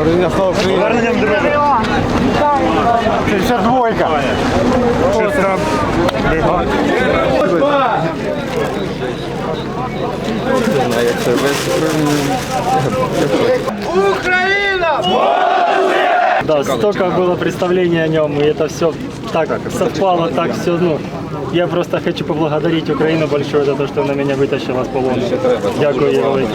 Україна, слава Україні! Поверненням дороги! 62-ка! Україна! Да, столько было представлений о нем, и это все так совпало, так все, ну, я просто хочу поблагодарить Украину большое за то, что она меня вытащила с полона. Дякую, їй велике.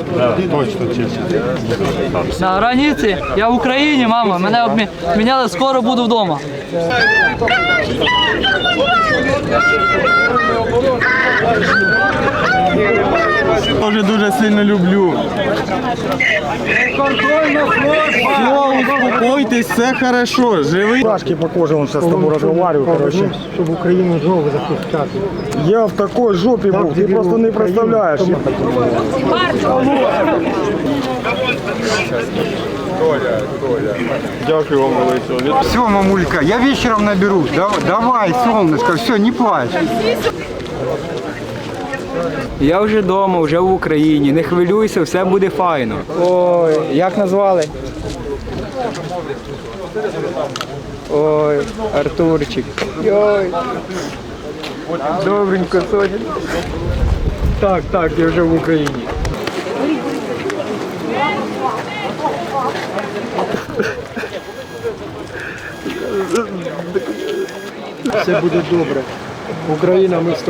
На границі, я в Україні, мама, мене обміняли, скоро буду вдома. Дуже дуже сильно люблю. Все, успокойтесь, все хорошо, живий. Пашки по коже, он сейчас с тобой разговариваю, короче. Чтобы Украину жопу захищати. Я в такой жопе був, ти просто не представляєш. Дякую вам велике. Все, мамулька, я вечером наберу. Давай, солнышко, все, не плачь. Я вже вдома, вже в Україні. Не хвилюйся, все буде файно. Ой, як назвали? Ой, Артурчик. Ой. Добренько, Соня. Так, так, я вже в Україні. Все буде добре. Ukraina, my z.